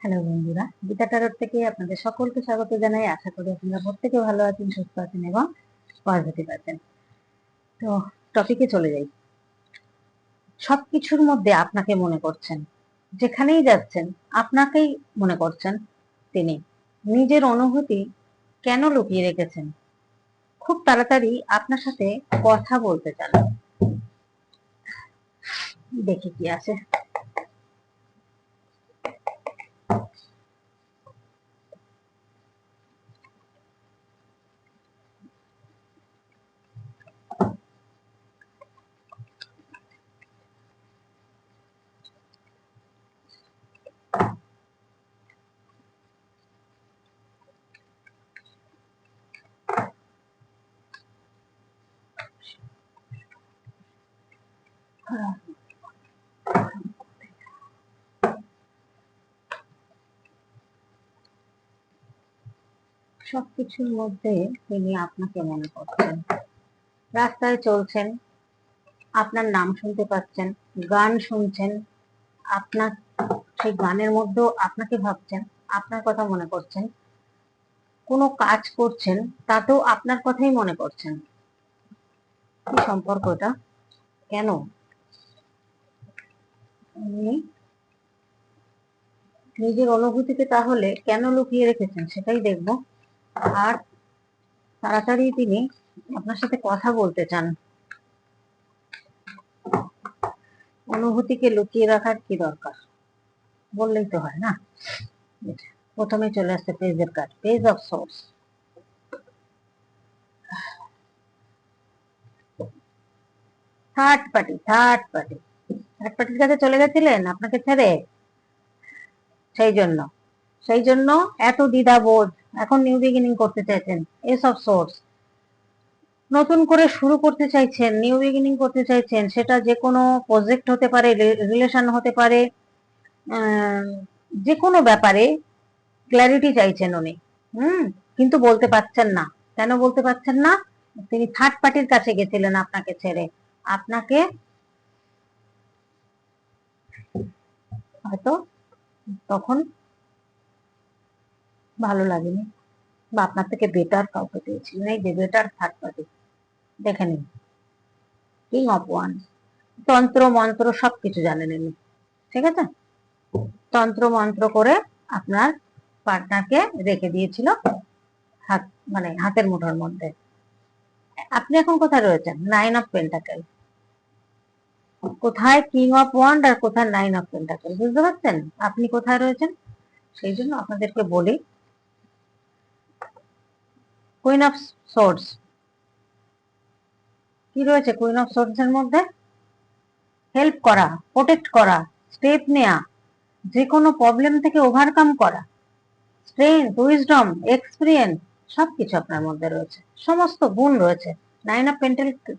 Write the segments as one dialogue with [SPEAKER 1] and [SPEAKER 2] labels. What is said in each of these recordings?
[SPEAKER 1] Hello বন্ধুরা, গীতা টারোর থেকে আপনাদের সকলকে স্বাগত জানাই। আশা করি আপনারা প্রত্যেকে ভালো আছেন, সুস্থ আছেন এবং পজিটিভ আছেন। তো টপিকে চলে যাই। সবকিছুর মধ্যে আপনাকে মনে করছেন, যেখানেই যাচ্ছেন, আপনাকেই মনে করছেন তিনি। নিজের অনুভূতি কেন লুকিয়ে রেখেছেন? খুব তাড়াতাড়ি আপনার সাথে কথা বলতে চান। দেখি কি আছে সবকিছুর মধ্যে তিনি আপনাকে মনে করছেন। রাস্তায় চলছেন, আপনার নাম শুনতে পাচ্ছেন, গান শুনছেন, আপনার সেই গানের মধ্যেও আপনাকে ভাবছেন, আপনার কথা মনে করছেন, কোনো কাজ করছেন, তাতেও আপনার কথাই মনে করছেন। কি সম্পর্ক এটা কেন উনি নিজের অনুভূতিকে তাহলে কেন লুকিয়ে রেখেছেন সেটাই দেখব। আর তাড়াতাড়ি তিনি আপনার সাথে কথা বলতে চান। অনুভূতিকে লুকিয়ে রাখার কি দরকার? বললেই তো হয় না? প্রথমে চলে আসছে পেজের card page of source third party third party পার্টির কাছে চলে গেছিলেন আপনাকে ছেড়ে? সেই জন্য সেই জন্য এত দ্বিধাবোধ, এখন নিউ বিগিনিং করতে চাইছেন এস অফ সোর্স নতুন করে শুরু করতে চাইছেন নিউ বিগিনিং করতে চাইছেন, সেটা যে কোনো প্রজেক্ট হতে পারে রিলেশন হতে পারে যে কোনো ব্যাপারে ক্ল্যারিটি চাইছেন উনি। হুম? কিন্তু বলতে পারছেন না। কেন বলতে পারছেন না? তিনি থার্ড পার্টির কাছে গেছিলেন আপনাকে ছেড়ে। আপনাকে হয়তো তখন ভালো লাগেনি বা আপনার থেকে বেটার কাউকে পেয়েছিলেন এই যে বেটার থার্ড পার্টি দেখে নিন। কিং অফ ওয়ান তন্ত্র, মন্ত্র সবকিছু জানেন এমনি, ঠিক আছে? তন্ত্র, মন্ত্র করে আপনার পার্টনারকে রেখে দিয়েছিল হাত মানে হাতের মুঠোর মধ্যে। আপনি এখন কোথায় রয়েছেন? নাইন অফ পেন্টাকেল কোথায় কিং অফ ওয়ান্ড আর কোথায় নাইন অফ পেন্টাকেল বুঝতে পারছেন? আপনি কোথায় রয়েছেন? সেই জন্য আপনাদেরকে বলি কুইন অফ সোর্স কি রয়েছে কুইন অফ সোর্স এর মধ্যে? হেল্প করা প্রোটেক্ট করা স্টেপ নেয়া যে কোনো প্রবলেম থেকে ওভারকাম করা স্ট্রেংথ উইজডম এক্সপিরিয়েন্স সবকিছু আপনার মধ্যে রয়েছে। সমস্ত গুণ রয়েছে। নাইন অফ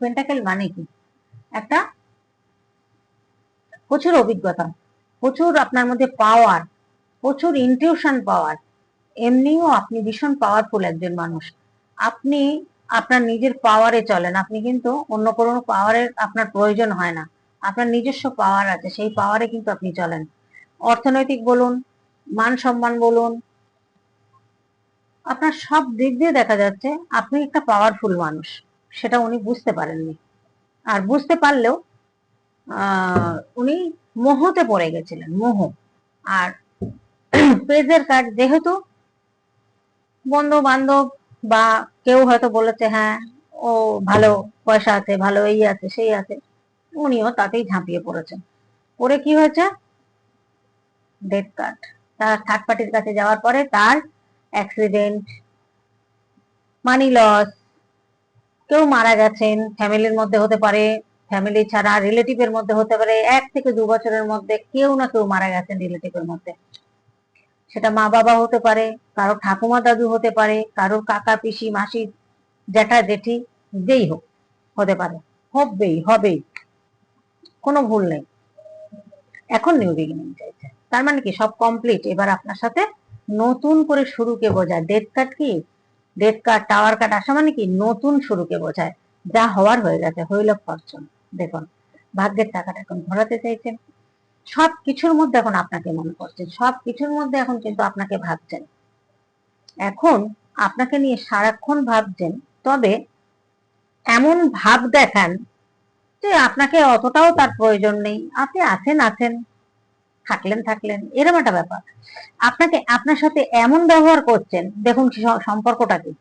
[SPEAKER 1] পেন্টাকেল মানে কি? একটা প্রচুর অভিজ্ঞতা, প্রচুর আপনার মধ্যে পাওয়ার প্রচুর ইনটিউশন পাওয়ার এমনিও আপনি ভীষণ পাওয়ারফুল একজন মানুষ। আপনি আপনার নিজের পাওয়ারে চলেন, আপনি কিন্তু অন্য কোনো পাওয়ারের আপনার প্রয়োজন হয় না। আপনার নিজস্ব পাওয়ার আছে, সেই পাওয়ারে কিন্তু আপনি চলেন। অর্থনৈতিক বলুন, মান সম্মান বলুন, আপনার সব দিক দিয়ে দেখা যাচ্ছে আপনি একটা পাওয়ারফুল মানুষ, সেটা উনি বুঝতে পারেননি। আর বুঝতে পারলেও উনি মোহতে পড়ে গেছিলেন, মোহ। আর পেজের কার্ড যেহেতু বন্ধু বান্ধব বা কেউ হয়তো বলেছে হ্যাঁ ও ভালো পয়সা আছে, ভালো এই আছে, সেই আছে, উনিও তাতেই ঝাঁপিয়ে পড়েছেন। পরে কি হয়েছে? Death card. তার থার্ড পার্টির কাছে যাওয়ার পরে তার অ্যাক্সিডেন্ট মানি লস কেউ মারা গেছেন ফ্যামিলির মধ্যে হতে পারে ফ্যামিলি ছাড়া রিলেটিভের মধ্যে হতে পারে, এক থেকে দু বছরের মধ্যে কেউ না কেউ মারা গেছেন রিলেটিভের মধ্যে। সেটা মা বাবা হতে পারে, কারও ঠাকুমা দাদু হতে পারে, কারও কাকা, পিসি, মাসি, জ্যাঠা, জেঠি, যেই হোক, হতে পারে। হবেই হবেই। কোনো ভুল নেই। এখন নিউ বিগিনিং চাইছে। তার মানে কি? সব কমপ্লিট এবার আপনার সাথে নতুন করে শুরুকে বোঝায়। ডেথ কার্ড কি? ডেথ কার্ড টাওয়ার কার্ড আসা মানে কি? নতুন শুরুকে বোঝায়। যা হওয়ার হয়ে গেছে, হইল ফরচুন। দেখুন ভাগ্যের টাকাটা এখন ঘোরাতে চাইছেন। সব কিছুর মধ্যে এখন আপনাকে মনে করছেন সব কিছুর মধ্যে এখন কিন্তু আপনাকে ভাবছেন। এখন আপনাকে নিয়ে সারাক্ষণ ভাবছেন, তবে এমন ভাব দেখান যে আপনাকে অতটাও তার প্রয়োজন নেই। আপনি আছেন আছেন, থাকলেন থাকলেন এরম একটা ব্যাপার। আপনাকে আপনার সাথে এমন ব্যবহার করছেন, দেখুন সম্পর্কটা কি।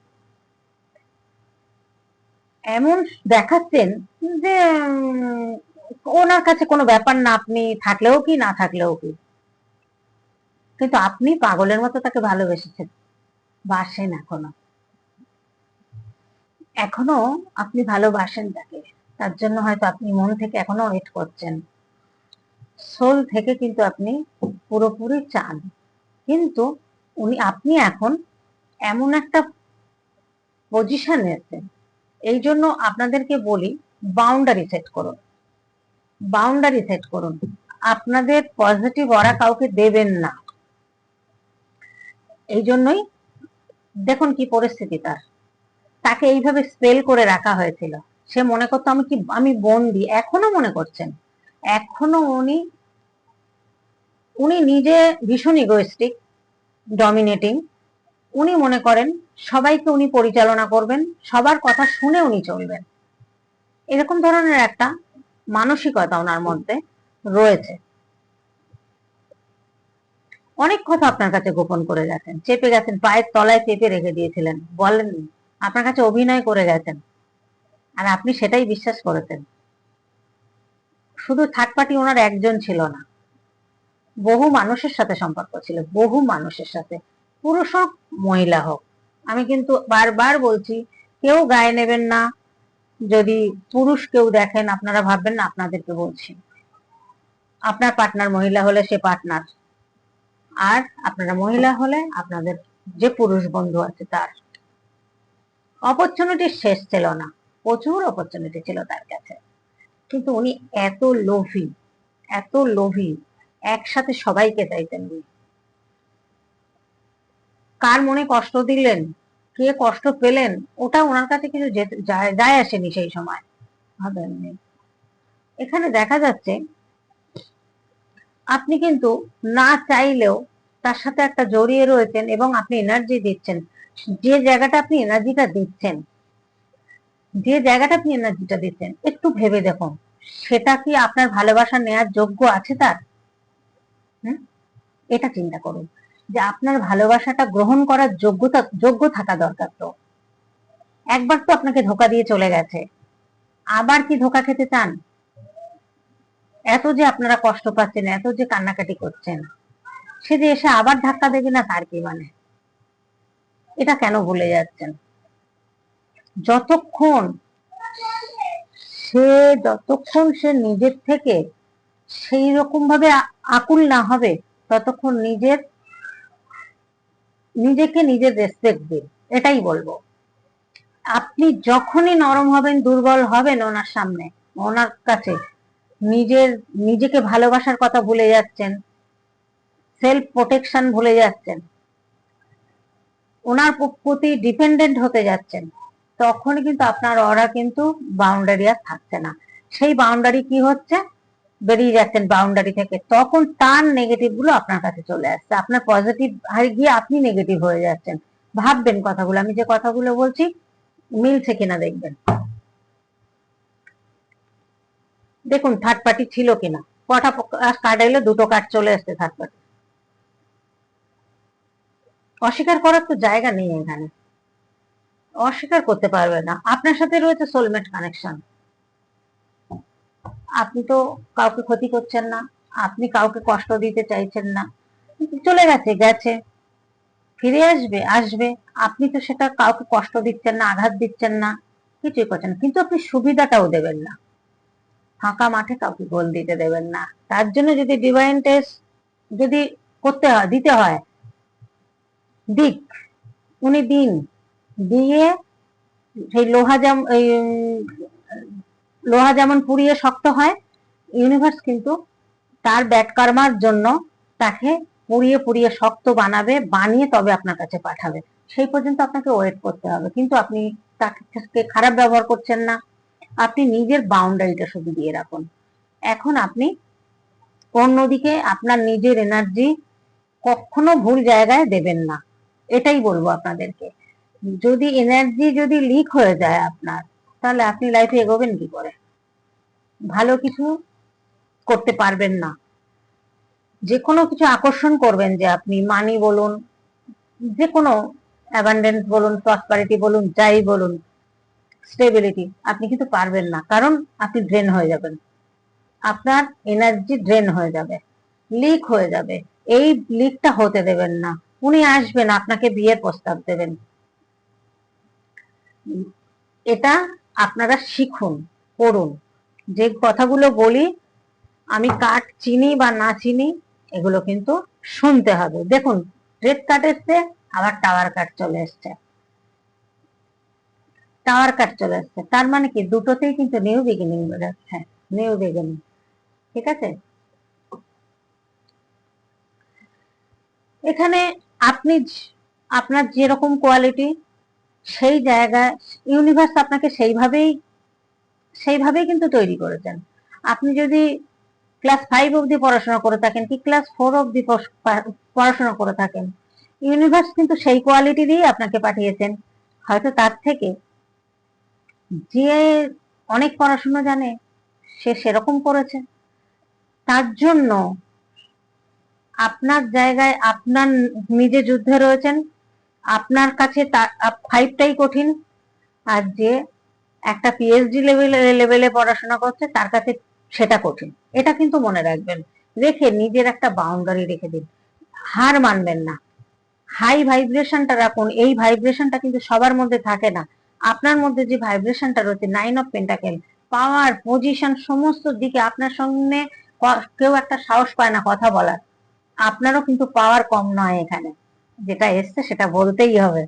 [SPEAKER 1] এমন দেখাচ্ছেন যে ওনার কাছে কোনো ব্যাপার না, আপনি থাকলেও কি, না থাকলেও কি? কিন্তু আপনি পাগলের মতো তাকে ভালোবেসেছেন। বাসেন এখনও। এখনও আপনি ভালোবাসেন তাকে। তার জন্য হয়তো আপনি মন থেকে এখনও ওয়েট করছেন। সোল থেকে কিন্তু আপনি পুরোপুরি চান। কিন্তু উনি, আপনি এখন এমন একটা পজিশনে আছেন। এই জন্য আপনাদেরকে বলি বাউন্ডারি সেট করুন। বাউন্ডারি সেট করুন। আপনাদের পজিটিভ ওরা কাউকে দেবেন না। এই জন্যই দেখুন কি পরিস্থিতি তার। তাকে এইভাবে স্পেল করে রাখা হয়েছিল। সে মনে করতো, আমি কি, আমি বন্দি? এখনও মনে করছেন। এখনও উনি উনি নিজে ভীষণ ইগোয়েস্টিক ডমিনেটিং উনি মনে করেন সবাইকে উনি পরিচালনা করবেন, সবার কথা শুনে উনি চলবেন। এরকম ধরনের একটা মানসিকতা ওনার মধ্যে রয়েছে। অনেক কথা আপনার কাছে গোপন করে গেছেন, চেপে গেছেন, পায়ের তলায় চেপে রেখে দিয়েছিলেন, বলেননি, আপনার কাছে অভিনয় করে গেছেন, আর আপনি সেটাই বিশ্বাস করেছেন। শুধু থার্ড পার্টি ওনার একজন ছিল না, বহু মানুষের সাথে সম্পর্ক ছিল, বহু মানুষের সাথে, পুরুষ হোক, মহিলা হোক আমি কিন্তু বারবার বলছি, কেউ গায়ে নেবেন না। যদি পুরুষ কেউ দেখেন, আপনারা ভাববেন না আপনাদেরকে বলছি। আপনার পার্টনার মহিলা হলে সে পার্টনার আর আপনারা মহিলা হলে আপনাদের যে পুরুষ বন্ধু আছে তার। অপরচুনিটি শেষ ছিল না। প্রচুর অপরচুনিটি ছিল তার কাছে। কিন্তু উনি এত লোভী এত লোভী। একসাথে সবাইকে চাইতেন উনি কার মনে কষ্ট দিলেন? কে কষ্ট পেলেন? ওটা ওনার কাছে কিছু যায় আসেনি সেই সময়। ভাবেননি এখানে দেখা যাচ্ছে, আপনি কিন্তু না চাইলেও তার সাথে একটা জড়িয়ে রয়েছেন এবং আপনি এনার্জি দিচ্ছেন। যে জায়গাটা আপনি এনার্জিটা দিচ্ছেন, যে জায়গাটা আপনি এনার্জিটা দিচ্ছেন, একটু ভেবে দেখুন। সেটা কি আপনার ভালোবাসা নেয়ার যোগ্য আছে তার? হুম? এটা চিন্তা করুন। যে আপনার ভালোবাসাটা গ্রহণ করার যোগ্যতা, যোগ্য থাকা দরকার তো। একবার তো আপনাকে ধোকা দিয়ে চলে গেছে। আবার কি ধোকা খেতে চান? এত যে আপনারা কষ্ট পাচ্ছেন, এত যে কান্নাকাটি করছেন, সে যে এসে আবার ধাক্কা দেবে না তার কি মানে? এটা কেন ভুলে যাচ্ছেন? যতক্ষণ সে যতক্ষণ সে নিজের থেকে সেই রকম ভাবে আকুল না হবে, ততক্ষণ নিজের নিজেকে নিজের রেসপেক্ট দিন এটাই বলব। আপনি যখনই নরম হবেন, দুর্বল হবেন ওনার সামনে, ওনার কাছে। নিজের, নিজেকে ভালোবাসার কথা ভুলে যাচ্ছেন সেলফ প্রোটেকশন ভুলে যাচ্ছেন। ওনার প্রতি ডিপেন্ডেন্ট হতে যাচ্ছেন। তখনই কিন্তু আপনার অরা কিন্তু বাউন্ডারি আর থাকছে না। সেই বাউন্ডারি কি হচ্ছে? বেরিয়ে যাচ্ছেন বাউন্ডারি থেকে, তখন তার নেগেটিভগুলো আপনার কাছে চলে আসছে। আপনার পজিটিভ গিয়ে আপনি নেগেটিভ হয়ে যাচ্ছেন। ভাববেন কথাগুলো, আমি যে কথাগুলো বলছি, মিলছে কিনা দেখবেন। দেখুন থার্ড পার্টি ছিল কিনা। কটা কার্ড এলো দুটো কার্ড চলে আসছে থার্ড পার্টি অস্বীকার করার তো জায়গা নেই এখানে। অস্বীকার করতে পারবে না। আপনার সাথে রয়েছে সোলমেট কানেকশন আপনি তো কাউকে ক্ষতি করছেন না, আপনি কাউকে কষ্ট দিতে চাইছেন না। চলে গেছে গেছে। ফিরে আসবে আসবে। আপনি তো সেটা কাউকে কষ্ট দিচ্ছেন না, আঘাত দিচ্ছেন না, কিছুই করছেন কিন্তু আপনি সুবিধাটাও দেবেন না। ফাঁকা মাঠে কাউকে গোল দিতে দেবেন না। তার জন্য যদি ডিভাইন টেস্ট যদি করতে হয়, দিতে হয়, দিক, উনি দিন। দিয়ে সেই লোহা যেমন লোহা যেমন পুড়িয়ে শক্ত হয় ইউনিভার্স কিন্তু তার ব্যাট কর্মার জন্য তাকে পুড়িয়ে পুড়িয়ে শক্ত বানাবে, বানিয়ে তবে আপনার কাছে পাঠাবে। সেই পর্যন্ত আপনাকে ওয়েট করতে হবে। কিন্তু আপনি তাকে খারাপ ব্যবহার করছেন না। আপনি নিজের বাউন্ডারিটা শুধু দিয়ে রাখুন। এখন আপনি অন্যদিকে আপনার নিজের এনার্জি কখনো ভুল জায়গায় দেবেন না। এটাই বলব আপনাদেরকে। যদি এনার্জি যদি লিক হয়ে যায় আপনার, তাহলে আপনি লাইফে এগোবেন কি করে? ভালো কিছু করতে পারবেন না। যে কোনো কিছু আকর্ষণ করবেন যে আপনি মানি বলুন যে কোনো অ্যাবান্ডেন্স বলুন প্রসপারিটি বলুন, যাই বলুন স্টেবিলিটি আপনি কিন্তু পারবেন না, কারণ আপনি ড্রেন হয়ে যাবেন। আপনার এনার্জি ড্রেন হয়ে যাবে লিক হয়ে যাবে, এই লিকটা হতে দেবেন না। উনি আসবেন, আপনাকে বিয়ের প্রস্তাব দেবেন। এটা আপনারা শিখুন পড়ুন যে কথাগুলো বলি, আমি কাঠ চিনি বা না চিনি, এগুলো কিন্তু শুনতে হবে। দেখুন, রেড কাট এসছে, আবার টাওয়ার কাট চলে এসছে। টাওয়ার কাট চলে এসছে। তার মানে কি? দুটোতেই কিন্তু নিউ বিগিনিং বেরোচ্ছে নিউ বিগিনিং ঠিক আছে? এখানে আপনি আপনার যেরকম কোয়ালিটি সেই জায়গায় ইউনিভার্স আপনাকে সেইভাবেই সেইভাবেই কিন্তু তৈরি করেছেন। আপনি যদি ক্লাস ফাইভ অবধি পড়াশোনা করে থাকেন কি ক্লাস ফোর পা- পড়াশোনা করে থাকেন ইউনিভার্স কিন্তু সেই কোয়ালিটি দিয়েই আপনাকে পাঠিয়েছেন। হয়তো তার থেকে যে অনেক পড়াশোনা জানে, সে সেরকম করেছে। তার জন্য আপনার জায়গায় আপনার নিজে যুদ্ধে রয়েছেন, আপনার কাছে ফাইভটাই কঠিন। আর যে একটা পিএইচডি লেভেলে লেভেলে পড়াশোনা করছে, তার কাছে সেটা কঠিন। এটা কিন্তু মনে রাখবেন। রেখে নিজের একটা বাউন্ডারি রেখে দিন। হার মানবেন না। হাই ভাইব্রেশনটা রাখুন। এই ভাইব্রেশনটা কিন্তু সবার মধ্যে থাকে না। আপনার মধ্যে যে ভাইব্রেশনটা রয়েছে nine of pentacle power position সমস্ত দিকে আপনার সঙ্গে কেউ একটা সাহস পায় না কথা বলার। আপনারও কিন্তু পাওয়ার কম নয় এখানে। যেটা এসছে সেটা বলতেই হবে।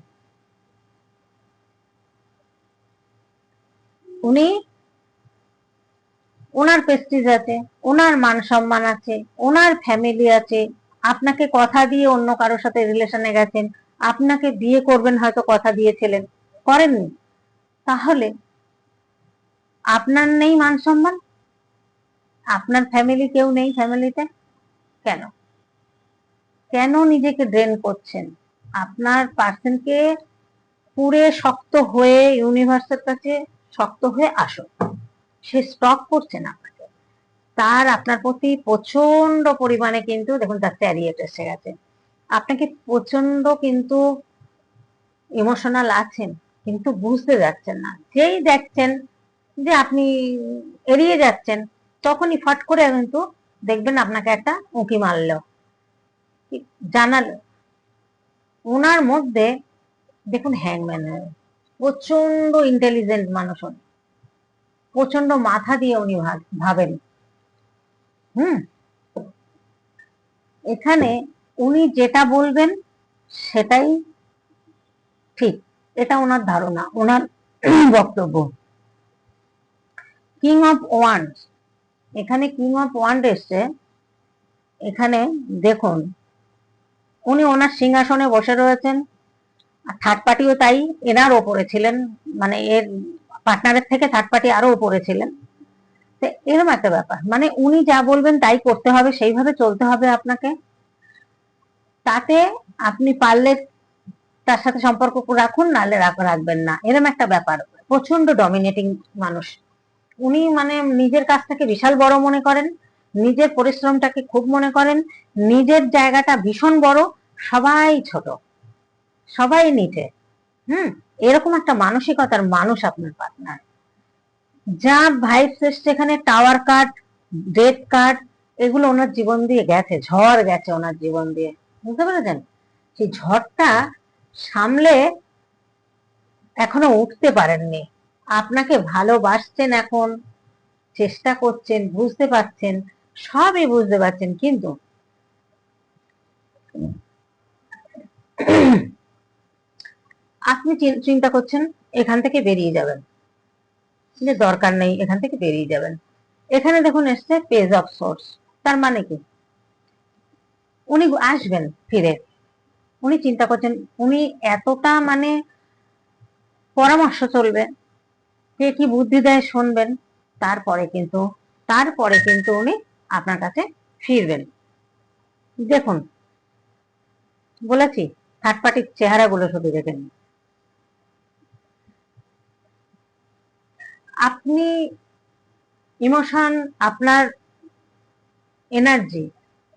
[SPEAKER 1] উনি ওনার প্রেস্টিজ আছে, ওনার মান সম্মান আছে, ওনার ফ্যামিলি আছে, আপনাকে কথা দিয়ে অন্য কারোর সাথে রিলেশনে গেছেন, আপনাকে বিয়ে করবেন হয়তো কথা দিয়েছিলেন, করেননি। তাহলে আপনার নেই মান সম্মান? আপনার ফ্যামিলি কেউ নেই ফ্যামিলিতে কেন? কেন নিজেকে ড্রেন করছেন? আপনার পার্সনকে পুরে শক্ত হয়ে ইউনিভার্সের কাছে শক্ত হয়ে আসো। সে স্টক করছে না আপনাকে। তার আপনার প্রতি প্রচণ্ড পরিমাণে কিন্তু দেখুন, তার চ্যারিয়েট এসে গেছে। আপনাকে প্রচণ্ড কিন্তু ইমোশনাল আছেন, কিন্তু বুঝতে যাচ্ছেন না। যেই দেখছেন যে আপনি এড়িয়ে যাচ্ছেন, তখনই ফট করে কিন্তু দেখবেন আপনাকে একটা উঁকি মারলো। জানালো। ওনার মধ্যে দেখুন হ্যাংম্যান প্রচণ্ড ইন্টেলিজেন্ট মানুষ উনি। প্রচণ্ড মাথা দিয়ে উনি ভাব- ভাবেন। হুম? এখানে উনি যেটা বলবেন সেটাই ঠিক। এটা ওনার ধারণা, ওনার বক্তব্য। কিং অফ ওয়ান্ড এখানে কিং অফ ওয়ান্ড এসছে। এখানে দেখুন, উনি ওনার সিংহাসনে বসে রয়েছেন। থার্ড পার্টিও তাই এনার ওপরে ছিলেন মানে এর পার্টনারের থেকে থার্ড পার্টি আরও উপরে ছিলেন। তো এরকম একটা ব্যাপার। মানে উনি যা বলবেন তাই করতে হবে, সেইভাবে চলতে হবে আপনাকে। তাতে আপনি পারলে তার সাথে সম্পর্ক রাখুন, নাহলে রাখ- রাখবেন না। এরকম একটা ব্যাপার। প্রচণ্ড ডমিনেটিং মানুষ। উনি মানে নিজের কাছ থেকে বিশাল বড় মনে করেন, নিজের পরিশ্রমটাকে খুব মনে করেন, নিজের জায়গাটা ভীষণ বড়, সবাই ছোট। সবাই নিচে হুম? এরকম একটা মানসিকতার মানুষ আপনার পার্টনার যা ভাইবস এসছে এখানে টাওয়ার কাট ডেথ কাট এগুলো ওনার জীবন দিয়ে গেছে, ঝড় গেছে ওনার জীবন দিয়ে। বুঝতে পেরেছেন? সেই ঝড়টা সামলে এখনও উঠতে পারেননি। আপনাকে ভালোবাসছেন এখন, চেষ্টা করছেন, বুঝতে পারছেন, সবই বুঝতে পারছেন, কিন্তু আপনি চিন্তা করছেন, এখান থেকে বেরিয়ে যাবেন। যে দরকার নেই, এখান থেকে বেরিয়ে যাবেন। এখানে দেখুন এসছে পেজ অফ সোর্স তার মানে কি? উনি আসবেন ফিরে। উনি চিন্তা করছেন, উনি এতটা মানে পরামর্শ চলবে কে কি বুদ্ধি দেয় শুনবেন, তারপরে কিন্তু তারপরে কিন্তু উনি আপনার কাছে ফিরবেন। দেখুন, বলেছি, থার্ড পার্টির চেহারাগুলো শুধু দেখে নিন। আপনি ইমোশন, আপনার এনার্জি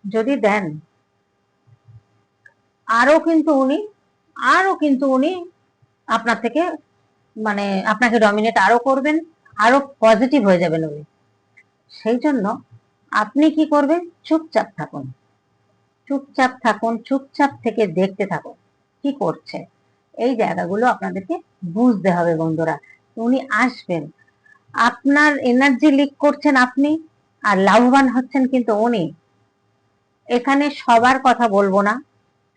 [SPEAKER 1] যদি দেন আরও কিন্তু উনি আরও কিন্তু উনি আপনার থেকে মানে আপনাকে ডমিনেট আরও করবেন আরও পজিটিভ হয়ে যাবেন উনি। সেই জন্য আপনি কি করবেন? চুপচাপ থাকুন। চুপচাপ থাকুন, চুপচাপ থেকে দেখতে থাকুন কি করছে। এই জায়গাগুলো আপনাদেরকে বুঝতে হবে বন্ধুরা। উনি আসবেন আপনার এনার্জি লিক করছেন আপনি আর লাভবান হচ্ছেন কিন্তু উনি। এখানে সবার কথা বলব না।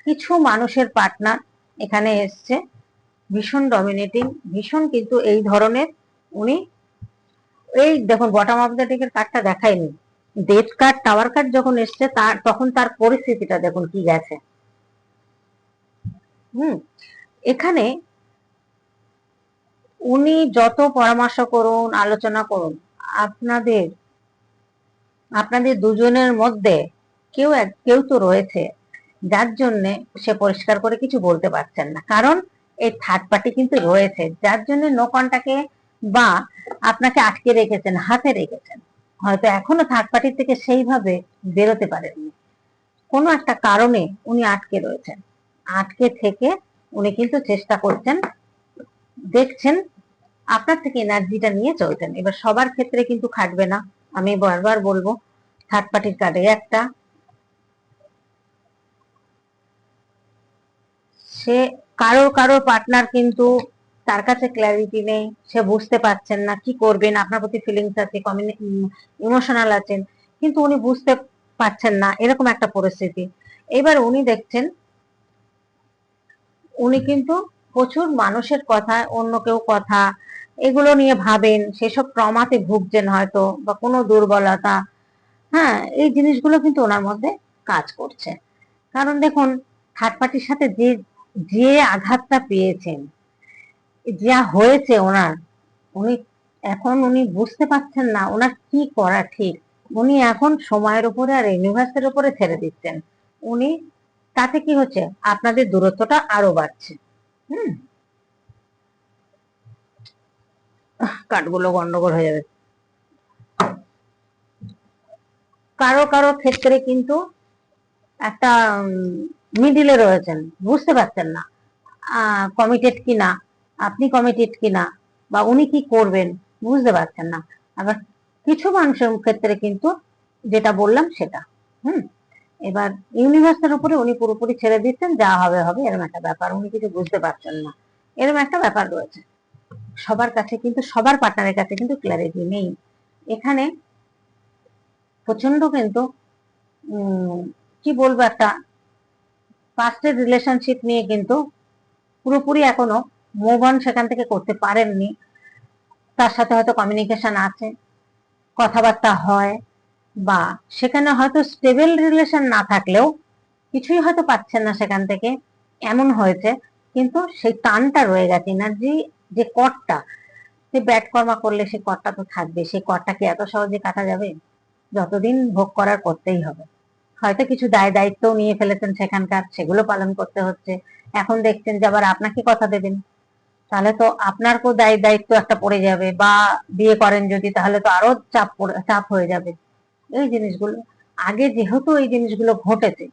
[SPEAKER 1] কিছু মানুষের পার্টনার এখানে এসছে, ভীষণ ডমিনেটিং ভীষণ কিন্তু এই ধরনের উনি এই দেখুন বটম অফ দ্য ডেকের কার্ডটা দেখায়নি। ডেট কার্ড টাওয়ার কার্ড যখন এসছে, তার তখন তার পরিস্থিতিটা দেখুন কি গেছে। হুম, এখানে উনি যত পরামর্শ করুন, আলোচনা করুন, আপনাদের আপনাদের দুজনের মধ্যে কেউ কেউ তো রয়েছে, যার জন্যে সে পরিষ্কার করে কিছু বলতে পারছেন না। কারণ এই থার্ড পার্টি কিন্তু রয়েছে, যার জন্য নো কন্টাকে বা আপনাকে আটকে রেখেছেন, হাতে রেখেছেন। হয়তো এখনও থার্ড পার্টি থেকে সেইভাবে বেরোতে পারেননি। কোনো একটা কারণে উনি আটকে রয়েছেন। আটকে থেকে উনি কিন্তু চেষ্টা করছেন, দেখছেন আপনার থেকে এনার্জিটা নিয়ে চলছেন এবার সবার ক্ষেত্রে কিন্তু খাটবে না। আমি বারবার বলব থার্ড পার্টির কার্ডে একটা। সে কারও কারও পার্টনার কিন্তু তার কাছে ক্ল্যারিটি নেই। সে বুঝতে পারছেন না কি করবেন। আপনার প্রতি ফিলিংস আছে ইমোশনাল আছেন। কিন্তু উনি বুঝতে পারছেন না, এরকম একটা পরিস্থিতি। এবার উনি দেখছেন, উনি কিন্তু প্রচুর মানুষের কথা অন্য কেউ কথা, এগুলো নিয়ে ভাবেন, সেসব ট্রমাতে ভুগছেন হয়তো, বা কোনো দুর্বলতা। হ্যাঁ এই জিনিসগুলো কিন্তু ওনার মধ্যে কাজ করছে। কারণ দেখুন থার্ড পার্টির সাথে যে যে আঘাতটা পেয়েছেন, যা হয়েছে ওনার, উনি এখন উনি বুঝতে পারছেন না ওনার কি করা ঠিক। উনি এখন সময়ের উপরে আর ইউনিভার্সের উপরে ছেড়ে দিচ্ছেন। উনি, তাতে কি হচ্ছে? আপনাদের দূরত্বটা আরও বাড়ছে। কাঠগুলো গন্ডগোল হয়ে যাবে। কারও কারও ক্ষেত্রে কিন্তু একটা মিডিলে রয়েছেন, বুঝতে পারছেন না কমিটেড কিনা আপনি কমিটেড কিনা বা উনি কি করবেন, বুঝতে পারছেন না। আবার কিছু মানুষের ক্ষেত্রে কিন্তু যেটা বললাম সেটা, হুম। এবার ইউনিভার্সের উপরে উনি পুরোপুরি ছেড়ে দিচ্ছেন, যা হবে হবে এরকম একটা ব্যাপার। উনি কিছু বুঝতে পারছেন না। এরকম একটা ব্যাপার রয়েছে। সবার কাছে কিন্তু, সবার পার্টনারের কাছে কিন্তু ক্ল্যারিটি নেই। এখানে প্রচণ্ড কিন্তু কি বলব একটা পাস্টের রিলেশনশিপ নিয়ে কিন্তু পুরোপুরি এখনও মুভ অন সেখান থেকে করতে পারেননি। তার সাথে হয়তো কমিউনিকেশন আছে, কথাবার্তা হয় বা সেখানে হয়তো স্টেবল রিলেশন না থাকলেও কিছুই হয়তো পাচ্ছেন না সেখান থেকে। এমন হয়েছে, কিন্তু সেই টানটা রয়ে গেছে এনার্জি, যে কটটা সে ব্যাট কর্মা করলে সে কটটা তো থাকবে, সেই কটটা কি এত সহজে কাটা যাবে? যতদিন ভোগ করার করতেই হবে। হয়তো কিছু দায় দায়িত্ব নিয়ে ফেলেছেন সেখানকার, সেগুলো পালন করতে হচ্ছে। এখন দেখছেন যে আবার আপনাকে কথা দেবেন। তাহলে তো আপনার কো দায় দায়িত্ব একটা পড়ে যাবে, বা বিয়ে করেন যদি, তাহলে তো আরও চাপ চাপ হয়ে যাবে। এই জিনিসগুলো। আগে যেহেতু এই জিনিসগুলো ঘটেছে,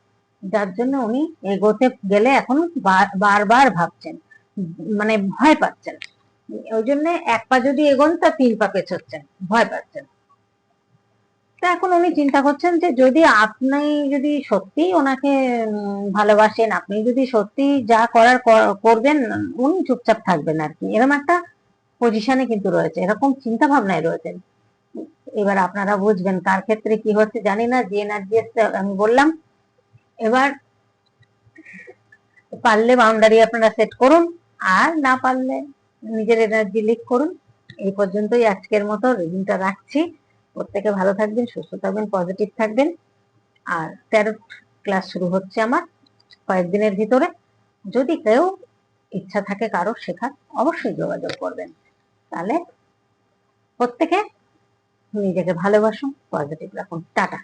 [SPEAKER 1] যার জন্য উনি এগোতে গেলে এখন বারবার ভাবছেন মানে ভয় পাচ্ছেন। ওই জন্য এক পা যদি এগোন, তা তিন পা পেছোচ্ছেন, ভয় পাচ্ছেন। তা এখন উনি চিন্তা করছেন যে যদি আপনি যদি সত্যি ওনাকে ভালোবাসেন, আপনি যদি সত্যি যা করার করবেন, উনি চুপচাপ থাকবেন আর কি। এরকম একটা পজিশনে কিন্তু রয়েছে। এরকম চিন্তা ভাবনায় রয়েছেন। এবার আপনারা বুঝবেন কার ক্ষেত্রে কি হচ্ছে, জানি না যে এনার্জি আমি বললাম। এবার পারলে বাউন্ডারি আপনারা সেট করুন, আর না পারলে নিজের এনার্জি লিক করুন। এই পর্যন্তই আজকের মতো রিডিংটা রাখছি। প্রত্যেকে ভালো থাকবেন, সুস্থ থাকবেন পজিটিভ থাকবেন। আর তেরো ক্লাস শুরু হচ্ছে আমার কয়েকদিনের ভিতরে। যদি কেউ ইচ্ছা থাকে কারও শেখার, অবশ্যই যোগাযোগ করবেন। তাহলে প্রত্যেকে নিজেকে ভালোবাসুন পজিটিভ রাখুন। টাটা।